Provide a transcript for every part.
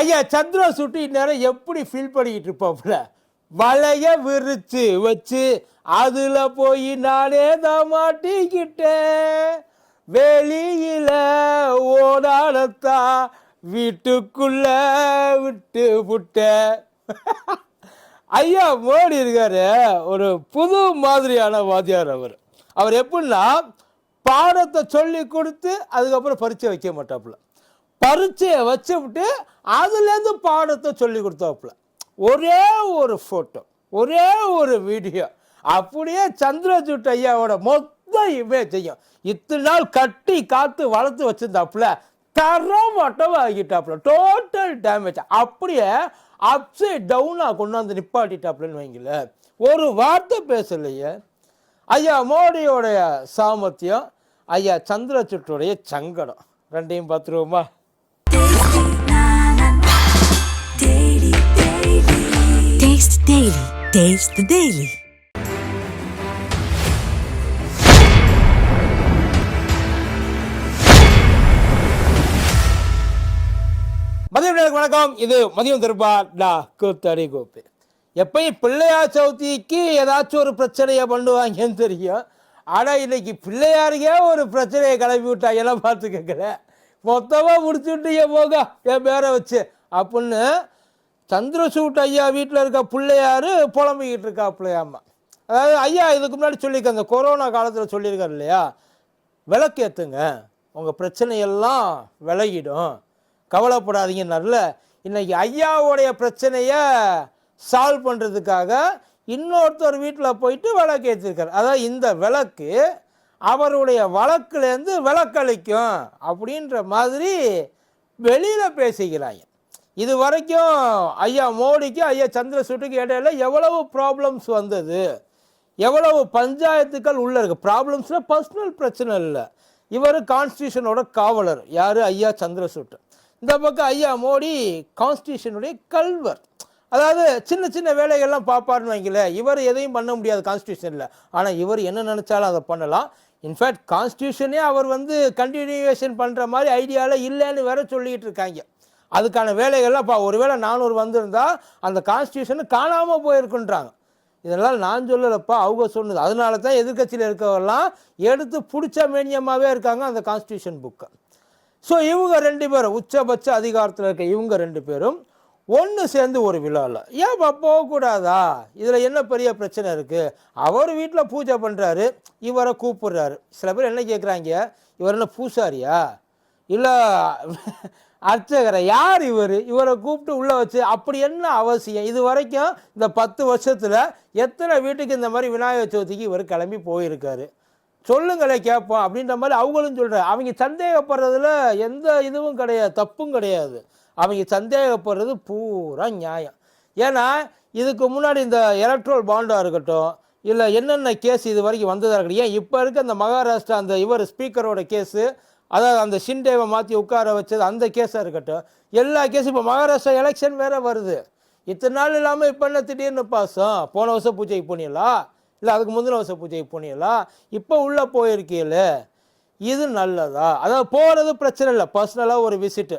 ஐயா சந்திர சுட்டு இந்நேரம் எப்படி ஃபீல் பண்ணிக்கிட்டு இருப்பாப்புல வலைய விரிச்சு வச்சு அதுல போய் நானே தான் மாட்டிக்கிட்டேன். வெளியில ஓடாடத்தா வீட்டுக்குள்ள விட்டு விட்ட ஐயா மோடி இருக்காரு ஒரு புது மாதிரியான வாத்தியார் அவர். அவர் எப்படின்னா பாடத்தை சொல்லி கொடுத்து அதுக்கப்புறம் பரிச்சை வைக்க மாட்டாப்புல. பரீட்சையை வச்சு விட்டு அதுலேருந்து பாடத்தை சொல்லி கொடுத்தாப்புல. ஒரே ஒரு ஃபோட்டோ ஒரே ஒரு வீடியோ அப்படியே சந்திரசூட் ஐயாவோட மொத்த இமேஜையும் இத்தனை நாள் கட்டி காத்து வளர்த்து வச்சிருந்தாப்புல தரமட்டம் ஆகிட்டாப்புல. டோட்டல் டேமேஜ் அப்படியே அப்சைட் டவுனாக கொண்டாந்து நிப்பாட்டிட்டாப்புலன்னு வைங்கள ஒரு வார்த்தை பேசலையே. ஐயா மோடியோடைய சாமர்த்தியம் ஐயா சந்திரசூட்டுடைய சங்கடம். ரெண்டையும் பார்த்துருவோமா? Daily. Taste the Daily. மதியம் வணக்கம். இது மதியம் திருப்பா நான் கூத்தடி கோப்பு. எப்பயும் பிள்ளையார் சவுத்திக்கு ஏதாச்சும் ஒரு பிரச்சனையை பண்ணுவாங்கன்னு தெரியும். ஆனால் இன்னைக்கு பிள்ளையாருக்கே ஒரு பிரச்சனையை கிளப்பி விட்டாங்கலாம் எல்லாம் கேட்குறேன் மொத்தமாக முடிச்சு விட்டீங்க போக என் பேரை வச்சு. அப்படின்னு சந்திரசூட் ஐயா வீட்டில் இருக்க பிள்ளையாரு புலம்பிக்கிட்டு இருக்கா பிள்ளையாம்மா. அதாவது ஐயா இதுக்கு முன்னாடி சொல்லியிருக்க அந்த கொரோனா காலத்தில் சொல்லியிருக்காரு இல்லையா? விளக்கு ஏற்றுங்க உங்கள் பிரச்சனையெல்லாம் விலகிடும். கவலைப்படாதீங்க நல்ல. இன்றைக்கி ஐயாவுடைய பிரச்சனையை சால்வ் பண்ணுறதுக்காக இன்னொருத்தர் வீட்டில் போயிட்டு விளக்கு ஏற்றிருக்காரு அதாவது இந்த விளக்கு அவருடைய வழக்குலேருந்து விளக்களிக்கும் அப்படின்ற மாதிரி வெளியில் பேசிக்கிறாங்க இது வரைக்கும் ஐயா மோடிக்கு ஐயா சந்திரசூட்டுக்கு இடையில எவ்வளவு ப்ராப்ளம்ஸ் வந்தது? எவ்வளவு பஞ்சாயத்துக்கள் உள்ளே இருக்குது ப்ராப்ளம்ஸ்னால் பர்சனல் பிரச்சனை இல்லை. இவர் கான்ஸ்டியூஷனோட காவலர். யார்? ஐயா சந்திரசூட் இந்த பக்கம் ஐயா மோடி கான்ஸ்டியூஷனுடைய கல்வர். அதாவது சின்ன சின்ன வேலைகள்லாம் பார்ப்பார்னு வைங்களேன். இவர் எதையும் பண்ண முடியாது கான்ஸ்டியூஷனில் ஆனால் இவர் என்ன நினச்சாலும் அதை பண்ணலாம். இன்ஃபேக்ட் கான்ஸ்டியூஷனே அவர் வந்து கண்டினியூவேஷன் பண்ணுற மாதிரி ஐடியாவில் இல்லைன்னு வேற சொல்லிக்கிட்டு இருக்காங்க. அதுக்கான வேலைகள்லாம் இப்போ ஒருவேளை நானூறு வந்திருந்தால் அந்த கான்ஸ்டியூஷன் காணாமல் போயிருக்குன்றாங்க. இதெல்லாம் நான் சொல்லலப்பா அவங்க சொன்னது. அதனால தான் எதிர்க்கட்சியில் இருக்கவெல்லாம் எடுத்து பிடிச்ச மேனியமாகவே இருக்காங்க அந்த கான்ஸ்டியூஷன் புக்கை ஸோ இவங்க ரெண்டு பேரும் உச்சபட்ச அதிகாரத்தில் இருக்க இவங்க ரெண்டு பேரும் ஒன்று சேர்ந்து ஒரு விழாவில் ஏன் போகக்கூடாதா? இதில் என்ன பெரிய பிரச்சனை இருக்குது அவர் வீட்டில் பூஜை பண்ணுறாரு இவரை கூப்பிடுறாரு. சில பேர் என்ன கேட்குறாங்க இவர் என்ன பூசாரியா? இல்லை அர்ச்சகரை யார் இவர்? இவரை கூப்பிட்டு உள்ளே வச்சு அப்படி என்ன அவசியம்? இது வரைக்கும் இந்த பத்து வருஷத்தில் எத்தனை வீட்டுக்கு இந்த மாதிரி விநாயகர் சதுர்த்திக்கு இவர் கிளம்பி போயிருக்காரு? சொல்லுங்களே கேட்போம் அப்படின்ற மாதிரி அவங்களும் சொல்கிறார் அவங்க சந்தேகப்படுறதுல எந்த இதுவும் கிடையாது தப்பும் கிடையாது. அவங்க சந்தேகப்படுறது பூரா நியாயம். ஏன்னா இதுக்கு முன்னாடி இந்த எலக்ட்ரோல் பாண்டாக இருக்கட்டும் இல்லை என்னென்ன கேஸ் இது வரைக்கும் வந்ததாக இருக்கட்டும் ஏன் இப்போ இருக்க அந்த மகாராஷ்டிரா அந்த இவர் ஸ்பீக்கரோட கேஸு அதாவது அந்த ஷிண்டேவை மாற்றி உட்கார வச்சது அந்த கேஸாக இருக்கட்டும். எல்லா கேஸும் இப்போ மகாராஷ்டிரா எலெக்ஷன் வேறு வருது. இத்தனை நாள் இல்லாமல் இப்போ என்ன திடீர்னு பாசம்? போன வருஷம் பூஜைக்கு போனீங்களா இல்லை அதுக்கு முந்தின வருஷம் பூஜைக்கு போனீங்களா இப்போ உள்ளே போயிருக்கீல. இது நல்லதா? அதாவது போகிறது பிரச்சனை இல்லை. பர்சனலாக ஒரு விசிட்டு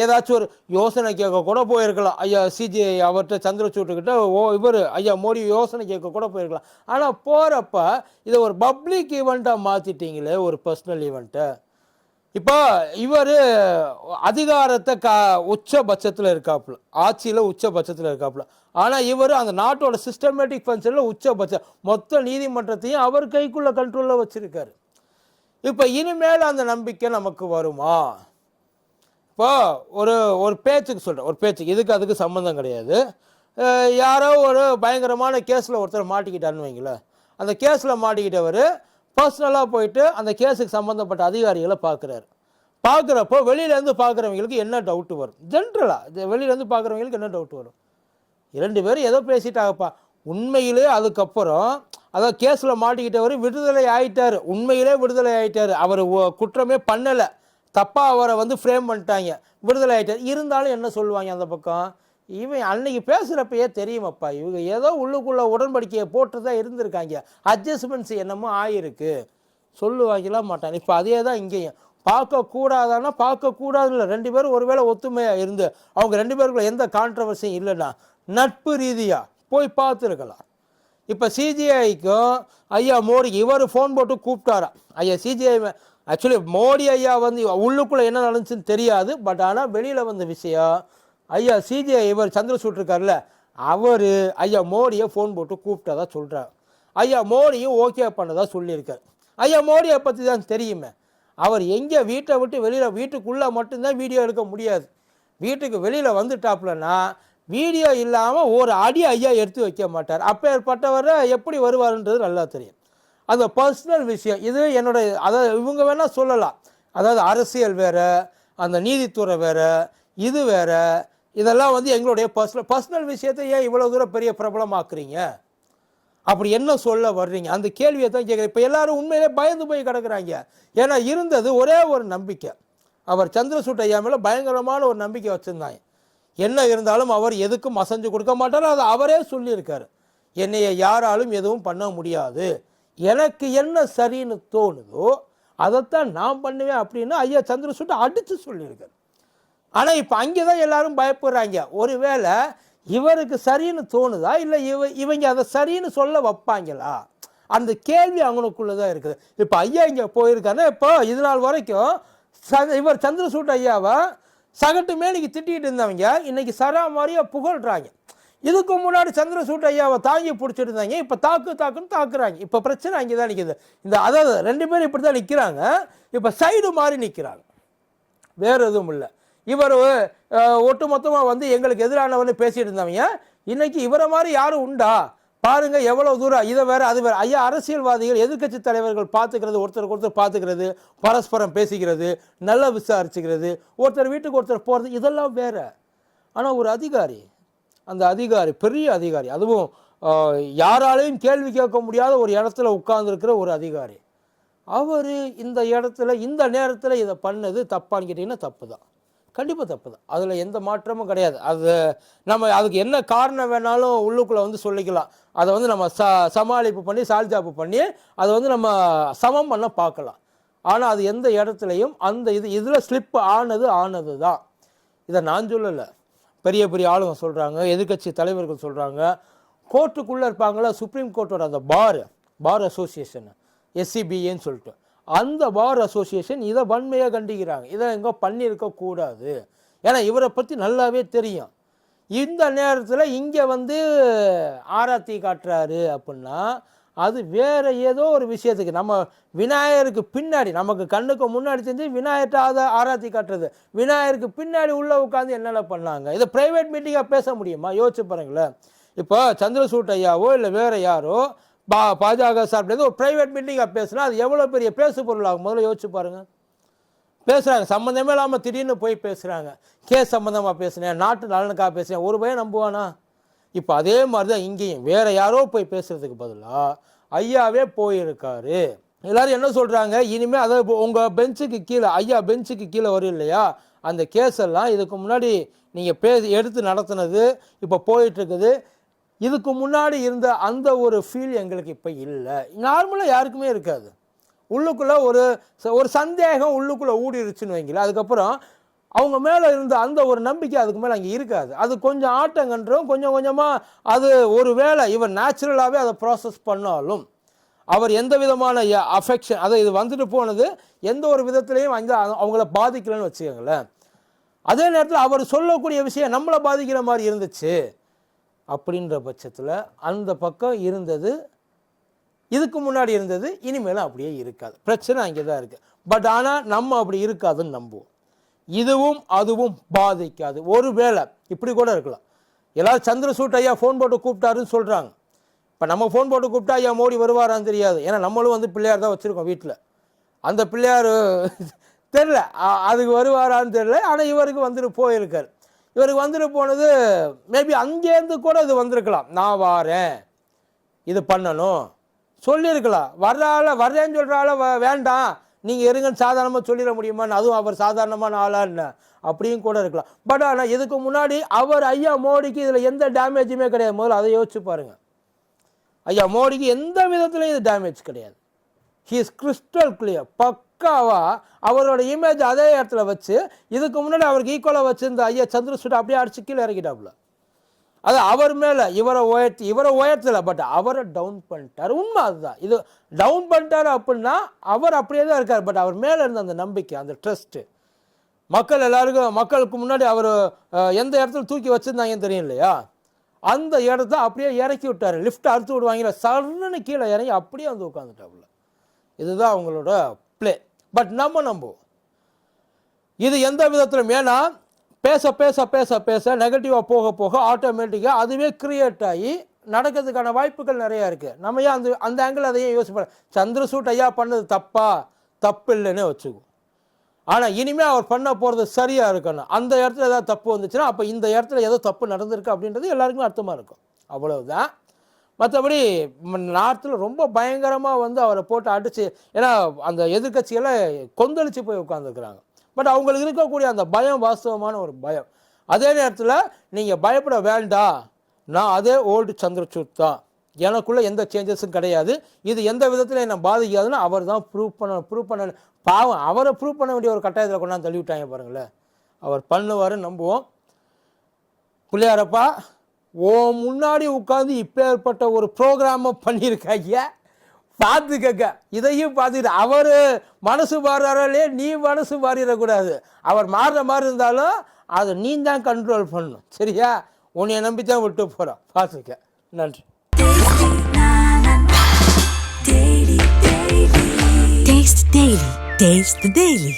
ஏதாச்சும் ஒரு யோசனை கேட்க கூட போயிருக்கலாம். ஐயா சிஜிஐ அவர்கிட்ட சந்திரசூட்டுக்கிட்ட ஓ இவர் ஐயா மோடி யோசனை கேட்க கூட போயிருக்கலாம். ஆனால் போகிறப்ப இதை ஒரு பப்ளிக் ஈவெண்ட்டாக மாற்றிட்டீங்களே ஒரு பர்சனல் ஈவெண்ட்டை இப்போ இவர் அதிகாரத்தை கா உச்சபட்சத்தில் இருக்காப்புல. ஆட்சியில் உச்சபட்சத்தில் இருக்காப்புல. ஆனால் இவர் அந்த நாட்டோட சிஸ்டமேட்டிக் ஃபங்க்ஷனில் உச்சபட்சம் மொத்த நீதிமன்றத்தையும் அவர் கைக்குள்ளே கண்ட்ரோலில் வச்சுருக்காரு. இப்போ இனிமேல் அந்த நம்பிக்கை நமக்கு வருமா? இப்போ ஒரு ஒரு பேச்சுக்கு சொல்கிறேன் ஒரு பேச்சுக்கு இதுக்கு அதுக்கு சம்மந்தம் கிடையாது. யாரோ ஒரு பயங்கரமான கேஸில் ஒருத்தர் மாட்டிக்கிட்டான்னு வைங்களேன். அந்த கேஸில் மாட்டிக்கிட்டவர் பர்சனலாக போயிட்டு அந்த கேஸுக்கு சம்மந்தப்பட்ட அதிகாரிகளை பார்க்குறாரு. பார்க்குறப்போ வெளியிலேருந்து பார்க்குறவங்களுக்கு என்ன டவுட்டு வரும்? ஜென்ரலாக வெளியிலேருந்து பார்க்குறவங்களுக்கு என்ன டவுட் வரும்? இரண்டு பேரும் ஏதோ பேசிட்டாங்கப்பா. உண்மையிலே அதுக்கப்புறம் அதாவது கேஸில் மாட்டிக்கிட்டவர் விடுதலை ஆயிட்டார். உண்மையிலே விடுதலை ஆயிட்டார். அவர் குற்றமே பண்ணலை. தப்பாக அவரை வந்து ஃப்ரேம் பண்ணிட்டாங்க. விடுதலை ஆயிட்டார். இருந்தாலும் என்ன சொல்லுவாங்க அந்த பக்கம்? இவன் அன்னைக்கு பேசுகிறப்பயே தெரியுமப்பா இவங்க ஏதோ உள்ளுக்குள்ளே உடன்படிக்கையை போட்டு தான் இருந்திருக்காங்க. அட்ஜஸ்ட்மெண்ட்ஸ் என்னமோ ஆயிருக்கு. சொல்லுவாங்கலாம் மாட்டான் இப்போ அதே தான் இங்கேயும். பார்க்கக்கூடாதான்னா பார்க்கக்கூடாதுன்னு ரெண்டு பேரும் ஒருவேளை ஒத்துமையாக இருந்து அவங்க ரெண்டு பேருக்குள்ள எந்த கான்ட்ரவர்சியும் இல்லைன்னா நட்பு ரீதியாக போய் பார்த்துருக்கலாம். இப்போ சிஜிஐக்கும் ஐயா மோடிக்கு இவர் ஃபோன் போட்டு கூப்பிட்டாரா? ஐயா சிஜிஐ ஆக்சுவலி மோடி ஐயா வந்து உள்ளுக்குள்ளே என்ன நடந்துச்சுன்னு தெரியாது பட் ஆனால் வெளியில் வந்த விஷயம் ஐயா சிஜிஐ இவர் சந்திரசூட் இருக்கார்ல அவர் ஐயா மோடியை ஃபோன் போட்டு கூப்பிட்டதா சொல்கிறார் ஐயா மோடியும் ஓகே பண்ணதாக சொல்லியிருக்கார். ஐயா மோடியை பற்றி தான் தெரியுமே. அவர் எங்கே வீட்டை விட்டு வெளியில் வீட்டுக்குள்ளே மட்டும்தான் வீடியோ எடுக்க முடியாது. வீட்டுக்கு வெளியில் வந்துட்டாப்புலன்னா வீடியோ இல்லாமல் ஒரு அடி ஐயா எடுத்து வைக்க மாட்டார். அப்பேற்பட்டவரை எப்படி வருவாருன்றது நல்லா தெரியும். அந்த பர்சனல் விஷயம் இது என்னுடைய அதாவது இவங்க வேணால் சொல்லலாம். அதாவது அரசியல் வேறு அந்த நீதித்துறை வேறு இது வேறு இதெல்லாம் வந்து எங்களுடைய பர்சனல் பர்சனல் விஷயத்தை ஏன் இவ்வளோ தூரம் பெரிய பிரபலமாக்குறீங்க? அப்படி என்ன சொல்ல வர்றீங்க? அந்த கேள்வியை தான் கேட்குறேன். இப்போ எல்லாரும் உண்மையிலே பயந்து போய் கிடக்குறாங்க. ஏன்னா இருந்தது ஒரே ஒரு நம்பிக்கை. அவர் சந்திரசூட் ஐயா மேலே பயங்கரமான ஒரு நம்பிக்கை வச்சுருந்தாங்க. என்ன இருந்தாலும் அவர் எதுக்கும் அசைஞ்சு கொடுக்க மாட்டார். அதை அவரே சொல்லியிருக்காரு. என்னைய யாராலும் எதுவும் பண்ண முடியாது. எனக்கு என்ன சரின்னு தோணுதோ அதைத்தான் நான் பண்ணுவேன் அப்படின்னு ஐயா சந்திரசூட் அடித்து சொல்லியிருக்காரு. ஆனால் இப்போ அங்கே தான் எல்லாரும் பயப்படுறாங்க. ஒருவேளை இவருக்கு சரின்னு தோணுதா? இல்லை இவ இவங்க அதை சரின்னு சொல்ல வைப்பாங்களா? அந்த கேள்வி அவங்களுக்குள்ளே தான் இருக்குது. இப்போ ஐயா இங்கே போயிருக்காருன்னா இப்போ இது நாள் வரைக்கும் ச இவர் சந்திரசூட் ஐயாவை சகட்டு மேனிக்கு திட்டிகிட்டு இருந்தவங்க இன்றைக்கி சரா மாதிரியாக புகழ்கிறாங்க இதுக்கு முன்னாடி சந்திரசூட் ஐயாவை தாங்கி பிடிச்சிட்டு இருந்தாங்க இப்போ தாக்கு தாக்குன்னு தாக்குறாங்க. இப்போ பிரச்சனை அங்கே தான் நிற்கிது இந்த அதாவது ரெண்டு பேரும் இப்படி தான் நிற்கிறாங்க இப்போ சைடு மாதிரி நிற்கிறாங்க வேறு எதுவும் இல்லை. இவர் ஒட்டுமொத்தமாக வந்து எங்களுக்கு எதிரானவன்னு பேசிகிட்டு இருந்தவங்க. இன்றைக்கி இவரை மாதிரி யாரும் உண்டா? பாருங்கள் எவ்வளோ தூரம் இதை வேறு அது வேறு. ஐயா அரசியல்வாதிகள் எதிர்க்கட்சி தலைவர்கள் பார்த்துக்கிறது ஒருத்தருக்கு ஒருத்தர் பார்த்துக்கிறது பரஸ்பரம் பேசிக்கிறது நல்லா விசாரிச்சுக்கிறது ஒருத்தர் வீட்டுக்கு ஒருத்தர் போகிறது இதெல்லாம் வேறு. ஆனால் ஒரு அதிகாரி அந்த அதிகாரி பெரிய அதிகாரி அதுவும் யாராலையும் கேள்வி கேட்க முடியாத ஒரு இடத்துல உட்கார்ந்துருக்கிற ஒரு அதிகாரி. அவர் இந்த இடத்துல இந்த நேரத்தில் இதை பண்ணது தப்பான்னு கேட்டிங்கன்னா தப்பு தான் கண்டிப்பாக தப்பு தான் அதில் எந்த மாற்றமும் கிடையாது. அது நம்ம அதுக்கு என்ன காரணம் வேணாலும் உள்ளுக்குள்ளே வந்து சொல்லிக்கலாம். அதை வந்து நம்ம ச சமாளிப்பு பண்ணி சால்ஜாப்பு பண்ணி அதை வந்து நம்ம சமம் பண்ண பார்க்கலாம். ஆனால் அது எந்த இடத்துலையும் அந்த இது இதில் ஸ்லிப் ஆனது ஆனது தான் இதை நான் சொல்லலை. பெரிய பெரிய ஆளுங்க சொல்கிறாங்க எதிர்க்கட்சி தலைவர்கள் சொல்கிறாங்க கோர்ட்டுக்குள்ளே இருப்பாங்களா சுப்ரீம் கோர்ட்டோட அந்த பார் பார் அசோசியேஷன் எஸ்சிபிஏன்னு சொல்லிட்டு. அந்த பார் அசோசியேஷன் இதை வன்மையாக கண்டிக்கிறாங்க. இதை எங்கே பண்ணியிருக்க கூடாது. ஏன்னா இவரை பற்றி நல்லாவே தெரியும். இந்த நேரத்தில் இங்கே வந்து ஆராத்தி காட்டுறாரு அப்படின்னா அது வேறு ஏதோ ஒரு விஷயத்துக்கு நம்ம விநாயகருக்கு பின்னாடி நமக்கு கண்ணுக்கு முன்னாடி தெரிஞ்சு விநாயகர்கிட்ட அதை ஆராத்தி காட்டுறது. விநாயகருக்கு பின்னாடி உள்ளே உட்காந்து என்னென்ன பண்ணாங்க? இதை ப்ரைவேட் மீட்டிங்காக பேச முடியுமா? யோசிச்சு பாருங்களேன். இப்போ சந்திரசூட் ஐயாவோ இல்லை வேறு யாரோ பா பாஜக சார்பிலேருந்து ஒரு ப்ரைவேட் மீட்டிங்காக பேசுனா அது எவ்வளோ பெரிய பேசு பொருளாகும் முதல்ல யோசிச்சு பாருங்கள் பேசுகிறாங்க சம்மந்தமே இல்லாமல் திடீர்னு போய் பேசுகிறாங்க கேஸ் சம்மந்தமாக பேசுனேன். நாட்டு நலனுக்காக பேசுனேன். ஒரு பையன் நம்புவானா? இப்போ அதே மாதிரி தான் இங்கேயும். வேறு யாரோ போய் பேசுகிறதுக்கு பதிலாக ஐயாவே போயிருக்காரு. எல்லாரும் என்ன சொல்கிறாங்க இனிமேல் அதாவது உங்கள் பெஞ்சுக்கு கீழே ஐயா பெஞ்சுக்கு கீழே வரும் இல்லையா? அந்த கேஸ் எல்லாம் இதுக்கு முன்னாடி நீங்கள் பே எடுத்து நடத்துனது இப்போ போயிட்டுருக்குது இதுக்கு முன்னாடி இருந்த அந்த ஒரு ஃபீல் எங்களுக்கு இப்போ இல்லை. நார்மலாக யாருக்குமே இருக்காது. உள்ளுக்குள்ளே ஒரு ச- ஒரு சந்தேகம் உள்ளுக்குள்ளே ஊடிருச்சுன்னு வைங்களேன். அதுக்கப்புறம் அவங்க மேலே இருந்த அந்த ஒரு நம்பிக்கை அதுக்கு மேலே அங்கே இருக்காது. அது கொஞ்சம் ஆட்டங்கன்றும் கொஞ்சம் கொஞ்சமாக அது ஒரு வேளை இவர் நேச்சுரலாகவே அதை ப்ராசஸ் பண்ணாலும் அவர் எந்த விதமான அஃபெக்ஷன் அதை இது வந்துட்டு போனது எந்த ஒரு விதத்துலையும் வந்து அவங்கள பாதிக்கலன்னு வச்சுக்கோங்களேன். அதே நேரத்தில் அவர் சொல்லக்கூடிய விஷயம் நம்மளை பாதிக்கிற மாதிரி இருந்துச்சு. அப்படின்ற பட்சத்தில் அந்த பக்கம் இருந்தது இதுக்கு முன்னாடி இருந்தது இனிமேலும் அப்படியே இருக்காது. பிரச்சனை அங்கே தான் இருக்குது பட் ஆனால் நம்ம அப்படி இருக்காதுன்னு நம்புவோம். இதுவும் அதுவும் பாதிக்காது. ஒருவேளை இப்படி கூட இருக்கலாம். எல்லாரும் சந்திரசூட் ஐயா ஃபோன் போட்டு கூப்பிட்டாருன்னு சொல்கிறாங்க இப்போ நம்ம ஃபோன் போட்டு கூப்பிட்டா ஐயா மோடி வருவாரான்னு தெரியாது. ஏன்னா நம்மளும் வந்து பிள்ளையார் தான் வச்சுருக்கோம் வீட்டில் அந்த பிள்ளையார் தெரில அதுக்கு வருவாரான்னு தெரில ஆனால் இவருக்கு வந்துட்டு போயிருக்கார். இவருக்கு வந்துட்டு போனது மேபி அங்கேருந்து கூட இது வந்திருக்கலாம். நான் வாரேன். இது பண்ணணும். சொல்லியிருக்கலாம். வர்றால வர்றேன்னு சொல்கிறால வேண்டாம். நீங்கள் இருங்கன்னு சாதாரணமாக சொல்லிட முடியுமான்னு அதுவும் அவர் சாதாரணமான ஆளான்னு அப்படியும் கூட இருக்கலாம். பட் ஆனால் இதுக்கு முன்னாடி அவர் ஐயா மோடிக்கு இதில் எந்த டேமேஜுமே கிடையாது. முதல்ல அதை யோசிச்சு பாருங்கள் ஐயா மோடிக்கு எந்த விதத்துலையும் இது டேமேஜ் கிடையாது. ஹி இஸ் கிறிஸ்டல் கிளியர் பக் பக்காவாக அவரோட இமேஜ் அதே இடத்துல வச்சு இதுக்கு முன்னாடி அவருக்கு ஈக்குவலாக வச்சுருந்த ஐயா சந்திரசூட் அப்படியே அடிச்சு கீழே இறக்கிட்டாப்புல. அது அவர் மேலே இவரை உயர்த்தி இவரை உயர்த்தலை பட் அவரை டவுன் பண்ணிட்டார். உண்மை அதுதான். இது டவுன் பண்ணிட்டாரு அப்படின்னா அவர் அப்படியே தான் இருக்கார். பட் அவர் மேலே இருந்த அந்த நம்பிக்கை அந்த ட்ரஸ்ட்டு மக்கள் எல்லாருக்கும் மக்களுக்கு முன்னாடி அவர் எந்த இடத்துல தூக்கி வச்சுருந்தாங்கன்னு தெரியும் இல்லையா அந்த இடத்த அப்படியே இறக்கி விட்டார். லிஃப்ட் அறுத்து விடுவாங்க சர்ன்னு கீழே இறங்கி அப்படியே வந்து உட்காந்துட்டாப்புல இதுதான் அவங்களோட பட் நம்ம நம்புவோம். இது எந்த விதத்திலும் ஏன்னா பேச பேச பேச பேச நெகட்டிவாக போக போக ஆட்டோமேட்டிக்காக அதுவே க்ரியேட் ஆகி நடக்கிறதுக்கான வாய்ப்புகள் நிறையா இருக்குது நம்ம ஏன் அந்த அந்த ஆங்கிள் அதையும் யோசிப்போம்? சந்திரசூட் ஐயா பண்ணது தப்பா? தப்பு இல்லைன்னு வச்சுக்குவோம் ஆனால் இனிமேல் அவர் பண்ண போகிறது சரியாக இருக்கணும். அந்த இடத்துல ஏதாவது தப்பு வந்துச்சுன்னா அப்போ இந்த இடத்துல ஏதோ தப்பு நடந்திருக்கு அப்படின்றது எல்லாருக்குமே அர்த்தமாக இருக்கும். அவ்வளவுதான். மற்றபடி நார்த்தில் ரொம்ப பயங்கரமாக வந்து அவரை போட்டு அடித்து ஏன்னா அந்த எதிர்க்கட்சியெல்லாம் கொந்தளிச்சு போய் உட்காந்துருக்குறாங்க பட் அவங்களுக்கு இருக்கக்கூடிய அந்த பயம் வாஸ்தவமான ஒரு பயம். அதே நேரத்தில் நீங்கள் பயப்பட வேண்டாம் நான் அதே ஓல்டு சந்திரசூட் தான். எனக்குள்ளே எந்த சேஞ்சஸும் கிடையாது. இது எந்த விதத்தில் என்னை பாதிக்காதுன்னு அவர் தான் ப்ரூவ் பண்ண ப்ரூவ் பண்ண பாவம் அவரை ப்ரூவ் பண்ண வேண்டிய ஒரு கட்டாயத்தில் கொண்டாந்து தள்ளி விட்டாங்க பாருங்களேன். அவர் பண்ணுவார் நம்புவோம். பிள்ளையாரப்பா ஓ முன்னாடி உட்காந்து இப்பேற்பட்ட ஒரு ப்ரோக்ராமை பண்ணியிருக்காங்க பார்த்துக்கங்க. இதையும் பார்த்துக்கிட்டு அவர் மனசு மாறுறாரே நீ மனசு மாறிடக்கூடாது. அவர் மாறுற மாதிரி இருந்தாலும் அதை நீ தான் கண்ட்ரோல் பண்ணணும். சரியா? உன்னை நம்பி தான் விட்டு போகிறோம் பார்த்துக்க. நன்றி. Taste the Daily. Taste the Daily.